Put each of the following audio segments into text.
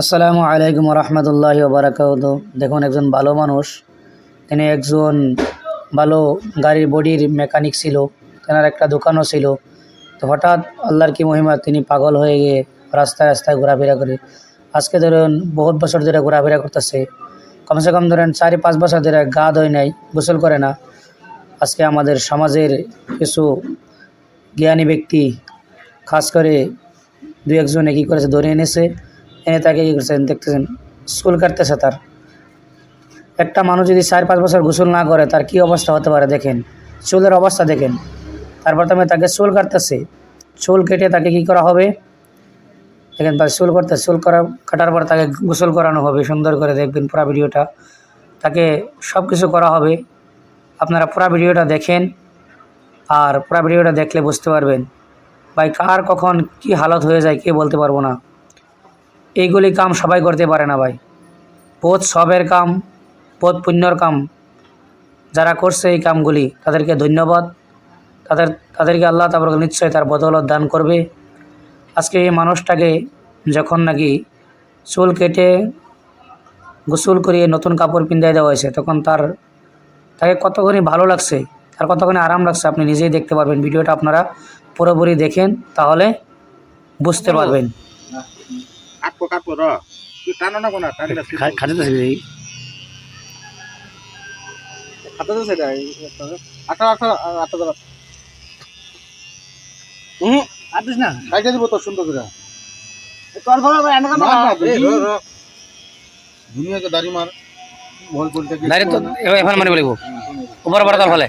আসসালামু আলাইকুম রহমতুল্লাহ বারাকাত দেখুন, একজন ভালো মানুষ। তিনি একজন ভালো গাড়ির বডির মেকানিক ছিল। তেনার একটা দোকানও ছিল। তো হঠাৎ আল্লাহর কি মহিমা, তিনি পাগল হয়ে গিয়ে রাস্তায় রাস্তায় ঘোরাফেরা করে। আজকে ধরুন, বহুত বছর ধরে ঘোরাফেরা করতেছে। কমসে কম ধরেন, চারি পাঁচ বছর ধরে গা ধোয় নাই, গোসল করে না। আজকে আমাদের সমাজের কিছু জ্ঞানী ব্যক্তি, খাস করে দু একজনে কী করেছে, ধরে এনেছে। এনে তাকে কী করছেন? দেখতেছেন স্কুল কাটতেছে তার। একটা মানুষ যদি চার, পাঁচ বছর গোসল না করে, তার কি অবস্থা হতে পারে দেখেন? চুলের অবস্থা দেখেন। তারপর তুমি তাকে চুল কাটতেছে। চুল কেটে তাকে কি করা হবে? দেখেন, তার চুল করতে, চুল করা, কাটার পর তাকে গোসল করানো হবে। সুন্দর করে দেখবেন পুরো ভিডিওটা। তাকে সব কিছু করা হবে। আপনারা পুরো ভিডিওটা দেখেন। আর পুরো ভিডিওটা দেখলে বুঝতে পারবেন। ভাই, কার কখন কি হালত হয়ে যায়, কে বলতে পারব না। এইগুলি কাম সবাই করতে পারে না ভাই। বোধ সবের কাম বোধ পুণ্যর কাম। যারা করছে এই কামগুলি তাদেরকে ধন্যবাদ। তাদের তাদেরকে আল্লাহ তারপর নিশ্চয়ই তার বদৌলত দান করবে। আজকে এই মানুষটাকে যখন নাকি চুল কেটে গোসল করিয়ে নতুন কাপড় পিন্দাই দেওয়া হয়েছে তখন তার তাকে কতখানি ভালো লাগছে আর কতখানি আরাম লাগছে আপনি নিজেই দেখতে পারবেন। ভিডিওটা আপনারা পুরোপুরি দেখেন তাহলে বুঝতে পারবেন। কাটবো কাটবো র তুই টানো না কোনা টানলে খাতে খাতা তো সেটা আটা আটা আটা ধরো হুম আদিস না কাইটা দিব তো সুন্দর করে তোর ঘরে এনেকা মার না দুনিয়াকে দাড়ি মার ভল বলতে কি তো এফান মারি বলিব উপর বড় ফলে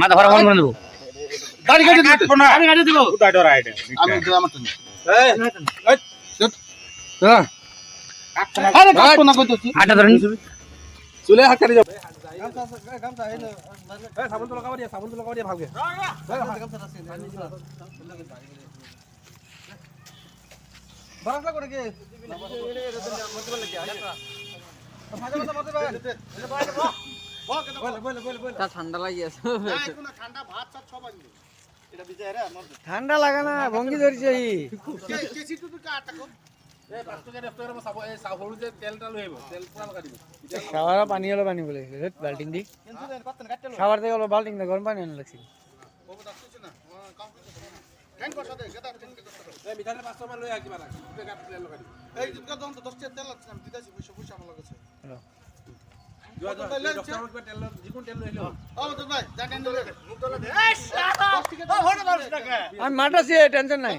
মাথা ভরা ফোন করে দেবো দাড়ি কেটে দিতে আমি কাটে দিব উদাই ডরা আমি আমার টানি আরে কাটবো না কইতেছি আটা ধরেন। চুলে হাত কাটি যাবে। তা ঠান্ডা লাগি আছে। ঠান্ডা ভাত সব সব আনবে। ঠান্ডা লাগা না ভঙ্গি ধরছে ই এই এই তেল তেল খাওয়ার পানি হলো পানি বলে বাল্টিং দি। খাবার থেকে হলো বাল্টিং গরম পানি আনা লাগছে। ও দাসছে না কাম কেন করছ দে গেদা কেন করছ এই জোয়া মাঠ আমি মাঠাছি টেনশন নাই।